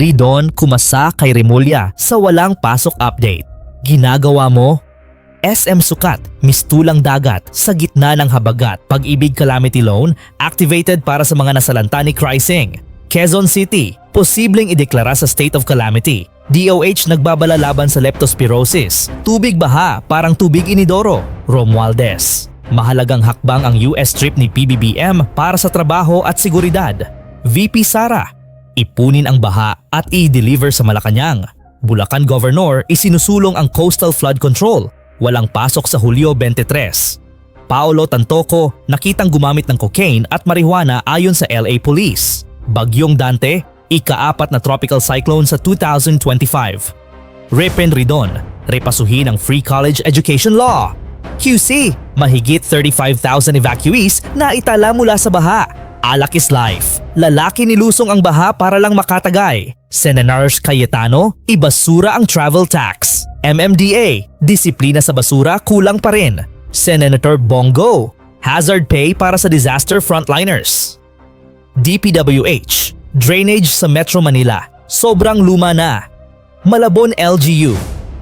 Ridon kumasa kay Remulla sa walang pasok update. Ginagawa mo? SM Sukat, mistulang dagat sa gitna ng habagat. Pag-ibig calamity loan, activated para sa mga nasalanta ni Crising. Quezon City, posibleng ideklara sa state of calamity. DOH nagbabala laban sa leptospirosis. Tubig baha, parang tubig inidoro. Romualdez. Mahalagang hakbang ang US trip ni PBBM para sa trabaho at seguridad. VP Sara, ipunin ang baha at i-deliver sa Malacanang. Bulacan Governor isinusulong ang coastal flood control. Walang pasok sa Hulyo 23. Paolo Tantoco nakitang gumamit ng cocaine at marijuana ayon sa LA Police. Bagyong Dante, ikaapat na tropical cyclone sa 2025. Ripon Ridon, repasuhin ang free college education law. QC, mahigit 35,000 evacuees na itala mula sa baha. Alakis Life, lalaki nilusong ang baha para lang makatagay. Senators Cayetano, ibasura ang travel tax. MMDA, disiplina sa basura kulang pa rin. Senator Bongo, hazard pay para sa disaster frontliners. DPWH, drainage sa Metro Manila, sobrang luma na. Malabon LGU,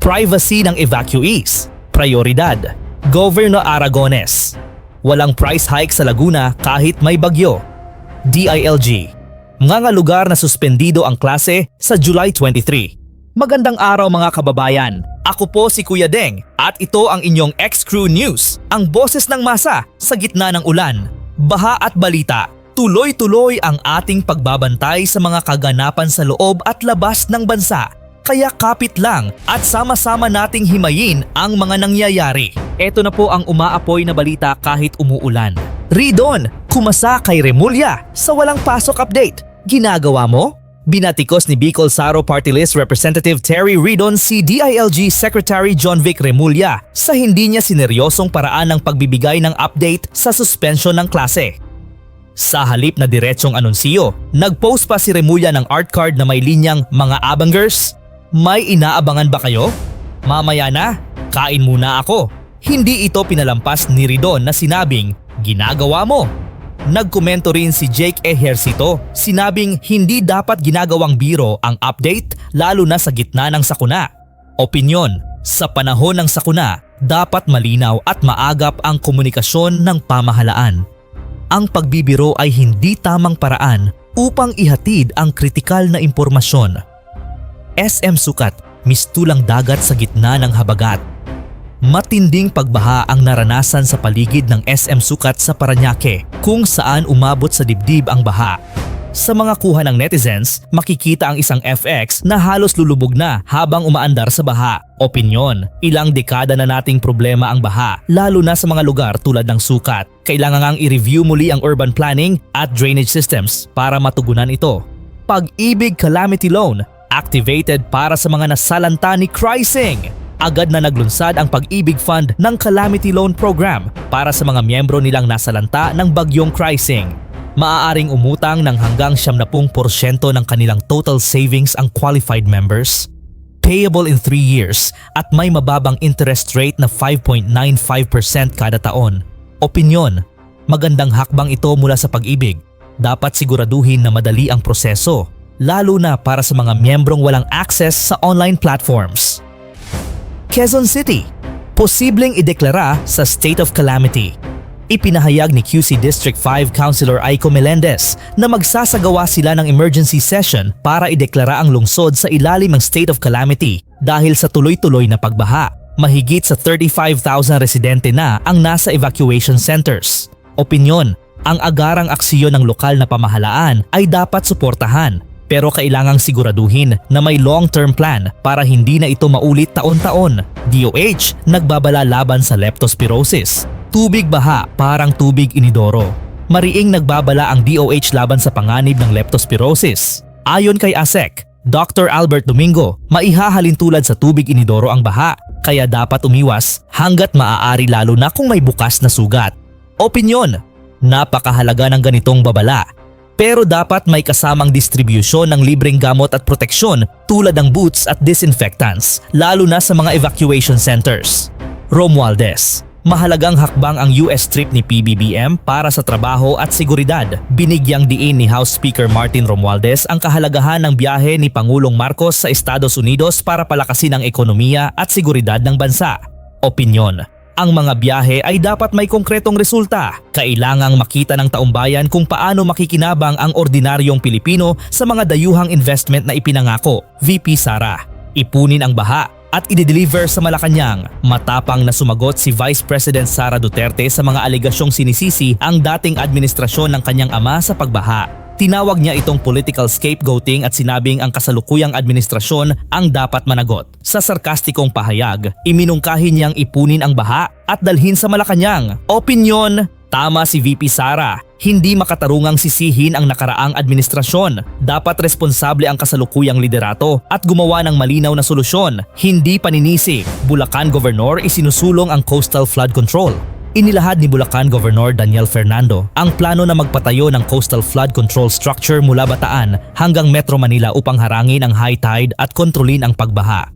privacy ng evacuees, prioridad. Governor Aragones, walang price hike sa Laguna kahit may bagyo. DILG, mga lugar na suspendido ang klase sa July 23. Magandang araw mga kababayan. Ako po si Kuya Deng at ito ang inyong X-Crew News, ang boses ng masa sa gitna ng ulan, baha at balita. Tuloy-tuloy ang ating pagbabantay sa mga kaganapan sa loob at labas ng bansa. Kaya kapit lang at sama-sama nating himayin ang mga nangyayari. Ito na po ang umaapoy na balita kahit umuulan. Ridon, kumasa kay Remulla sa walang pasok update. Ginagawa mo? Binatikos ni Bicol Saro Party List Representative Terry Ridon si DILG Secretary John Vic Remulla sa hindi niya sineryosong paraan ng pagbibigay ng update sa suspension ng klase. Sa halip na diretsong anunsiyo, nag-post pa si Remulla ng art card na may linyang mga abangers. May inaabangan ba kayo? Mamaya na, kain muna ako. Hindi ito pinalampas ni Ridon na sinabing, ginagawa mo. Nagkomento rin si Jake Ejercito, sinabing hindi dapat ginagawang biro ang update lalo na sa gitna ng sakuna. Opinyon, sa panahon ng sakuna, dapat malinaw at maagap ang komunikasyon ng pamahalaan. Ang pagbibiro ay hindi tamang paraan upang ihatid ang kritikal na impormasyon. SM Sukat, mistulang dagat sa gitna ng habagat. Matinding pagbaha ang naranasan sa paligid ng SM Sukat sa Paranaque kung saan umabot sa dibdib ang baha. Sa mga kuha ng netizens, makikita ang isang FX na halos lulubog na habang umaandar sa baha. Opinyon, ilang dekada na nating problema ang baha, lalo na sa mga lugar tulad ng sukat. Kailangan ngang i-review muli ang urban planning at drainage systems para matugunan ito. Pag-ibig Calamity Loan, activated para sa mga nasalanta ni Crising. Agad na naglunsad ang Pag-ibig Fund ng Calamity Loan Program para sa mga miyembro nilang nasalanta ng bagyong Crising. Maaaring umutang ng hanggang 70% ng kanilang total savings ang qualified members. Payable in 3 years at may mababang interest rate na 5.95% kada taon. Opinyon, magandang hakbang ito mula sa pag-ibig. Dapat siguraduhin na madali ang proseso, lalo na para sa mga miyembrong walang access sa online platforms. Quezon City, posibleng ideklara sa state of calamity. Ipinahayag ni QC District 5 Councilor Aiko Melendez na magsasagawa sila ng emergency session para ideklara ang lungsod sa ilalim ng state of calamity dahil sa tuloy-tuloy na pagbaha. Mahigit sa 35,000 residente na ang nasa evacuation centers. Opinyon, ang agarang aksiyon ng lokal na pamahalaan ay dapat suportahan pero kailangang siguraduhin na may long-term plan para hindi na ito maulit taon-taon. DOH nagbabala laban sa leptospirosis. Tubig baha parang tubig inidoro. Mariing nagbabala ang DOH laban sa panganib ng leptospirosis. Ayon kay ASEC, Dr. Albert Domingo, maihahalin tulad sa tubig inidoro ang baha kaya dapat umiwas hanggat maaari lalo na kung may bukas na sugat. Opinyon, napakahalaga ng ganitong babala pero dapat may kasamang distribusyon ng libreng gamot at proteksyon tulad ng boots at disinfectants, lalo na sa mga evacuation centers. Romualdez, Mahalagang hakbang ang US trip ni PBBM para sa trabaho at seguridad. Binigyang diin ni House Speaker Martin Romualdez ang kahalagahan ng biyahe ni Pangulong Marcos sa Estados Unidos para palakasin ang ekonomiya at seguridad ng bansa. Opinyon ang mga biyahe ay dapat may konkretong resulta. Kailangang makita ng taumbayan kung paano makikinabang ang ordinaryong Pilipino sa mga dayuhang investment na ipinangako. VP Sara. Ipunin ang baha at i-deliver sa Malacanang. Matapang na sumagot si Vice President Sara Duterte sa mga alegasyong sinisisi ang dating administrasyon ng kanyang ama sa pagbaha. Tinawag niya itong political scapegoating at sinabing ang kasalukuyang administrasyon ang dapat managot. Sa sarkastikong pahayag, iminungkahi niyang ipunin ang baha at dalhin sa Malacanang. Opinyon, tama si VP Sara. Hindi makatarungang sisihin ang nakaraang administrasyon. Dapat responsable ang kasalukuyang liderato at gumawa ng malinaw na solusyon. Hindi paninisi. Bulacan Governor isinusulong ang coastal flood control. Inilahad ni Bulacan Governor Daniel Fernando ang plano na magpatayo ng coastal flood control structure mula Bataan hanggang Metro Manila upang harangin ang high tide at kontrolin ang pagbaha.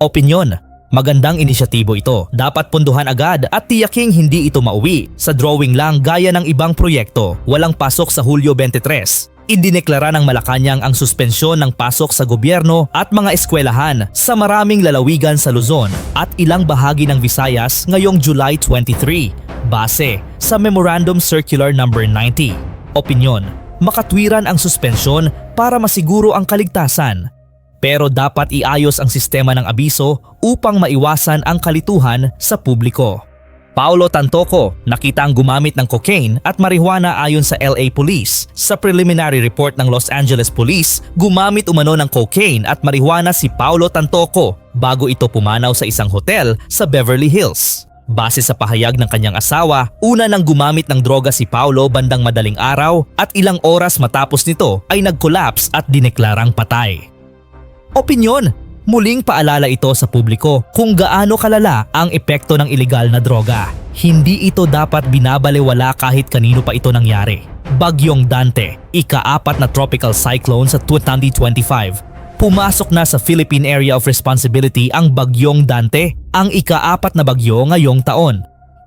Opinyon, magandang inisyatibo ito. Dapat punduhan agad at tiyaking hindi ito mauwi. Sa drawing lang gaya ng ibang proyekto, walang pasok sa Hulyo 23. Idineklara ng Malacanang ang suspensyon ng pasok sa gobyerno at mga eskwelahan sa maraming lalawigan sa Luzon at ilang bahagi ng Visayas ngayong July 23 base sa Memorandum Circular No. 90. Opinyon, makatwiran ang suspensyon para masiguro ang kaligtasan. Pero dapat iayos ang sistema ng abiso upang maiwasan ang kalituhan sa publiko. Paulo Tantoco nakita ang gumamit ng cocaine at marijuana ayon sa LA Police. Sa preliminary report ng Los Angeles Police, gumamit umano ng cocaine at marijuana si Paulo Tantoco bago ito pumanaw sa isang hotel sa Beverly Hills. Base sa pahayag ng kanyang asawa, una nang gumamit ng droga si Paulo bandang madaling araw at ilang oras matapos nito ay nag-collapse at dineklarang patay. Opinyon, Muling paalala ito sa publiko kung gaano kalala ang epekto ng ilegal na droga. Hindi ito dapat binabalewala kahit kanino pa ito nangyari. Bagyong Dante, ika-apat na tropical cyclone sa 2025. Pumasok na sa Philippine Area of Responsibility ang Bagyong Dante, ang ika-apat na bagyo ngayong taon.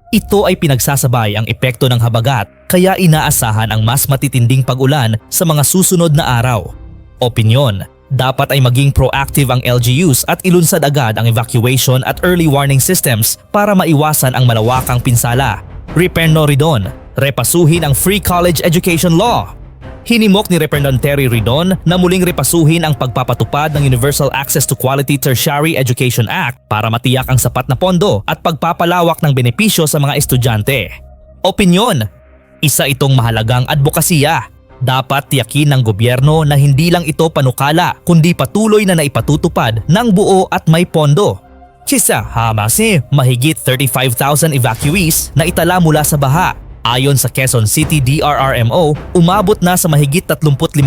Ito ay pinagsasabay ang epekto ng habagat kaya inaasahan ang mas matitinding pag-ulan sa mga susunod na araw. Opinyon, dapat ay maging proactive ang LGUs at ilunsad agad ang evacuation at early warning systems para maiwasan ang malawakang pinsala. Reperno Ridon, repasuhin ang Free College Education Law. Hinimok ni Representative Terry Ridon na muling repasuhin ang pagpapatupad ng Universal Access to Quality Tertiary Education Act para matiyak ang sapat na pondo at pagpapalawak ng benepisyo sa mga estudyante. Opinyon, isa itong mahalagang advokasya dapat tiyakin ng gobyerno na hindi lang ito panukala kundi patuloy na naipatutupad ng buo at may pondo. Kisa hamasi mahigit 35,000 evacuees na itala mula sa baha. Ayon sa Quezon City DRRMO, umabot na sa mahigit 35,000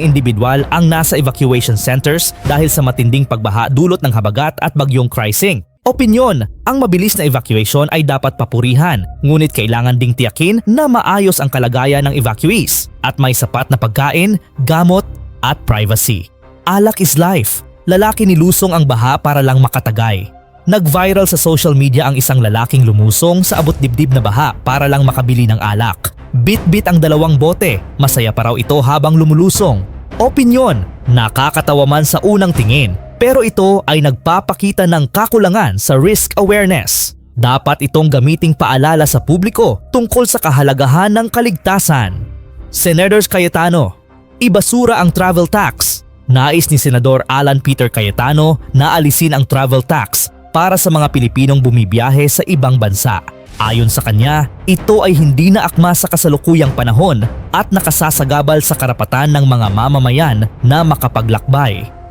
individual ang nasa evacuation centers dahil sa matinding pagbaha dulot ng habagat at bagyong Krising. Opinyon, ang mabilis na evacuation ay dapat papurihan, ngunit kailangan ding tiyakin na maayos ang kalagayan ng evacuees at may sapat na pagkain, gamot at privacy. Alak is life. Lalaki nilusong ang baha para lang makatagay. Nag-viral sa social media ang isang lalaking lumusong sa abot dibdib na baha para lang makabili ng alak. Bit-bit ang dalawang bote, masaya pa raw ito habang lumulusong. Opinyon, nakakatawa man sa unang tingin pero ito ay nagpapakita ng kakulangan sa risk awareness. Dapat itong gamiting paalala sa publiko tungkol sa kahalagahan ng kaligtasan. Senators Cayetano, ibasura ang travel tax. Nais ni Senador Alan Peter Cayetano na alisin ang travel tax para sa mga Pilipinong bumibiyahe sa ibang bansa. Ayon sa kanya, ito ay hindi na akma sa kasalukuyang panahon at nakasasagabal sa karapatan ng mga mamamayan na makapaglakbay.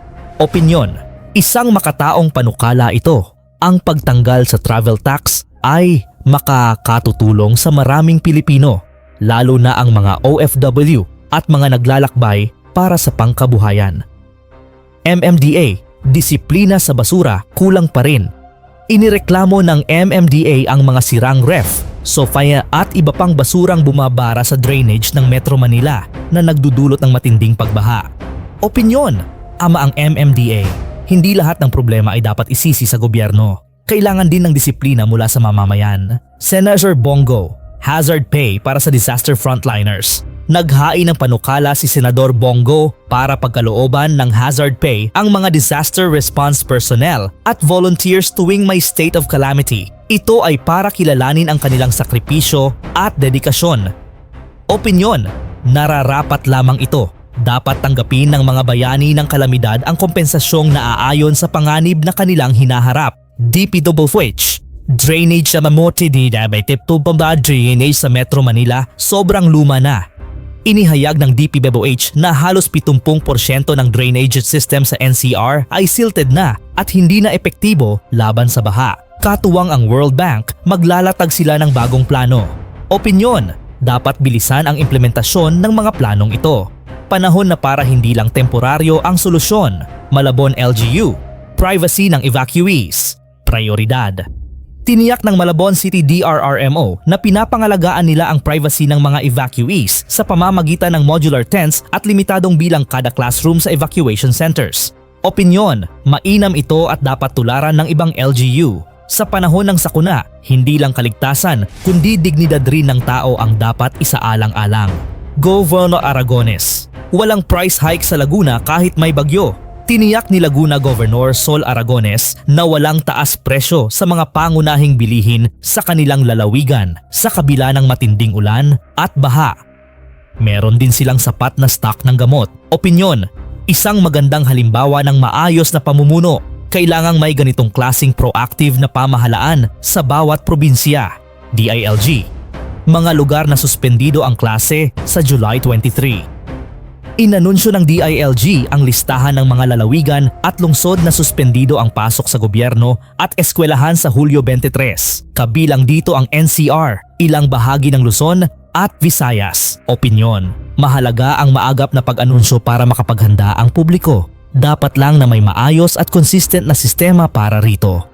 Opinyon, isang makataong panukala ito. Ang pagtanggal sa travel tax ay makakatutulong sa maraming Pilipino, lalo na ang mga OFW at mga naglalakbay para sa pangkabuhayan. MMDA, disiplina sa basura kulang pa rin. Inireklamo ng MMDA ang mga sirang ref, sofaya at iba pang basurang bumabara sa drainage ng Metro Manila na nagdudulot ng matinding pagbaha. Opinyon, ama ang MMDA, hindi lahat ng problema ay dapat isisi sa gobyerno. kailangan din ng disiplina mula sa mamamayan. Senator Bongo, hazard pay para sa disaster frontliners. Naghain ng panukala si Senador Bongo para pagkalooban ng hazard pay ang mga disaster response personnel at volunteers tuwing may state of calamity. Ito ay para kilalanin ang kanilang sakripisyo at dedikasyon. Opinyon, nararapat lamang ito. Dapat tanggapin ng mga bayani ng kalamidad ang kompensasyong naaayon sa panganib na kanilang hinaharap. DPWH Drainage sa Mamote di Diabetic Tubamba Drainage sa Metro Manila sobrang luma na. Inihayag ng DPWH na halos 70% ng drainage system sa NCR ay silted na at hindi na epektibo laban sa baha. Katuwang ang World Bank, maglalatag sila ng bagong plano. Opinyon, dapat bilisan ang implementasyon ng mga planong ito. Panahon na para hindi lang temporaryo ang solusyon. Malabon LGU, privacy ng evacuees, prioridad. Tiniyak ng Malabon City DRRMO na pinapangalagaan nila ang privacy ng mga evacuees sa pamamagitan ng modular tents at limitadong bilang kada classroom sa evacuation centers. Opinyon, mainam ito at dapat tularan ng ibang LGU. Sa panahon ng sakuna, hindi lang kaligtasan kundi dignidad rin ng tao ang dapat isaalang-alang. Governor Aragones, walang price hike sa Laguna kahit may bagyo. Tiniyak ni Laguna Governor Sol Aragones na walang taas presyo sa mga pangunahing bilihin sa kanilang lalawigan sa kabila ng matinding ulan at baha. Meron din silang sapat na stock ng gamot. Opinyon, isang magandang halimbawa ng maayos na pamumuno. Kailangang may ganitong klasing proactive na pamahalaan sa bawat probinsya. DILG. Mga lugar na suspendido ang klase sa July 23. Inanunsyo ng DILG ang listahan ng mga lalawigan at lungsod na suspendido ang pasok sa gobyerno at eskwelahan sa Hulyo 23. Kabilang dito ang NCR, ilang bahagi ng Luzon at Visayas. Opinyon, mahalaga ang maagap na pag-anunsyo para makapaghanda ang publiko. Dapat lang na may maayos at consistent na sistema para rito.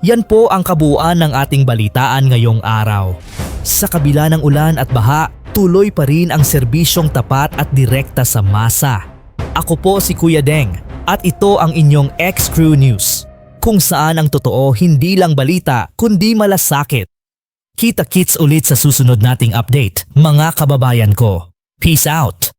Yan po ang kabuuan ng ating balitaan ngayong araw. Sa kabila ng ulan at baha, tuloy pa rin ang serbisyong tapat at direkta sa masa. Ako po si Kuya Deng at ito ang inyong X-Crew News. Kung saan ang totoo hindi lang balita kundi malasakit. Kita-kits ulit sa susunod nating update, mga kababayan ko. Peace out!